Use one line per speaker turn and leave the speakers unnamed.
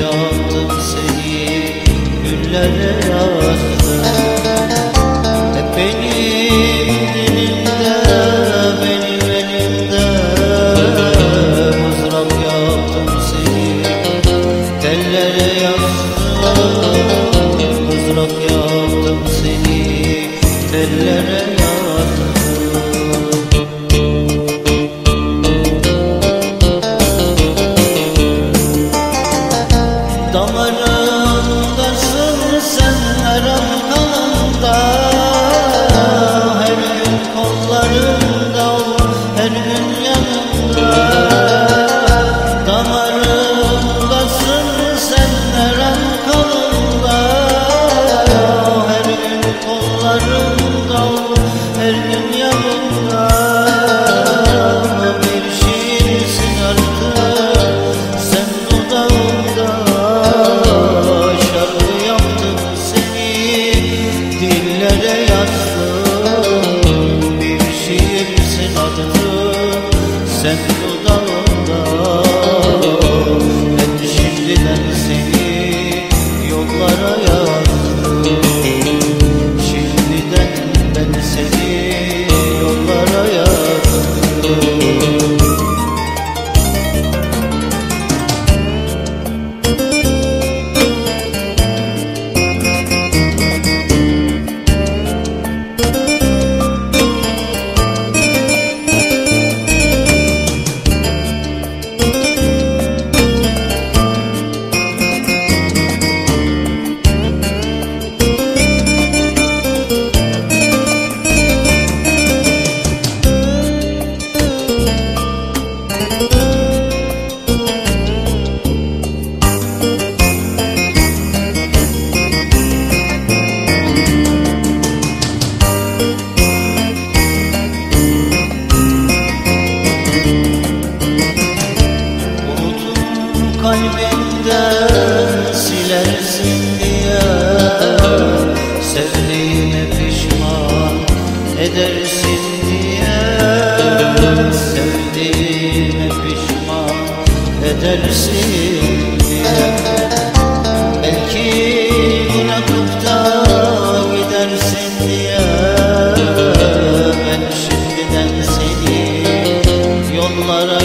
yandım seni güllere. edersin diye Sevdiğime pişman edersin diye. Belki bırakıp da gidersin diye. Ben şimdiden seni yollara